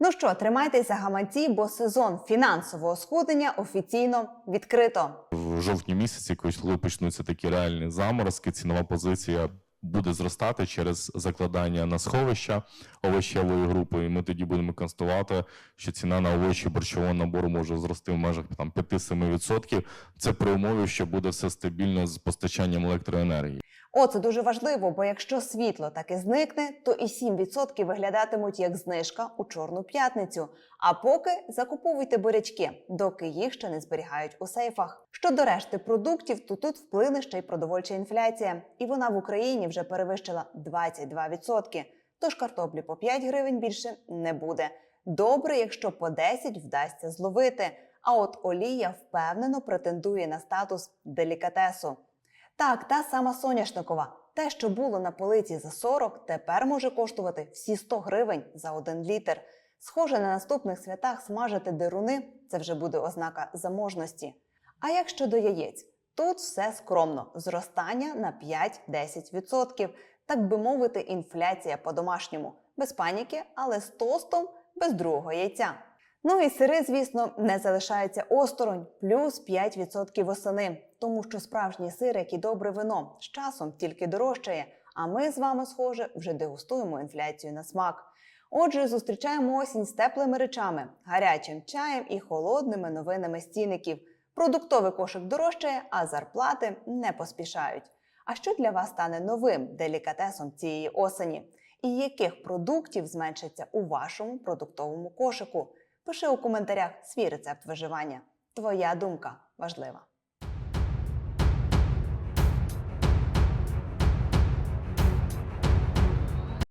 Ну що, тримайтеся гаманці, бо сезон фінансового сходення офіційно відкрито. в жовтні місяці, коли почнуться такі реальні заморозки, цінова позиція буде зростати через закладання на сховища овочевої групи. І ми тоді будемо констатувати, що ціна на овочі борщового набору може зрости в межах там 5-7%. Це при умові, що буде все стабільно з постачанням електроенергії. О, це дуже важливо, бо якщо світло таки зникне, то і 7% виглядатимуть як знижка у чорну п'ятницю. А поки закуповуйте бурячки, доки їх ще не зберігають у сейфах. Щодо решти продуктів, то тут вплине ще й продовольча інфляція, і вона в Україні вже перевищила 22%. Тож картоплі по 5 гривень більше не буде. Добре, якщо по 10 вдасться зловити. А от олія впевнено претендує на статус делікатесу. Так, та сама соняшникова. Те, що було на полиці за 40, тепер може коштувати всі 100 гривень за один літр. Схоже, на наступних святах смажити деруни це вже буде ознака заможності. А як щодо яєць? Тут все скромно: зростання на 5-10%. Так би мовити, інфляція по-домашньому. Без паніки, але з тостом без другого яйця. Ну і сири, звісно, не залишаються осторонь, плюс 5% восени, тому що справжній сир, як і добре вино, з часом тільки дорожчає. А ми з вами, схоже, вже дегустуємо інфляцію на смак. Отже, зустрічаємо осінь з теплими речами, гарячим чаєм і холодними новинами з цінників. Продуктовий кошик дорожчає, а зарплати не поспішають. А що для вас стане новим делікатесом цієї осені? І яких продуктів зменшиться у вашому продуктовому кошику? Пиши у коментарях свій рецепт виживання. Твоя думка важлива.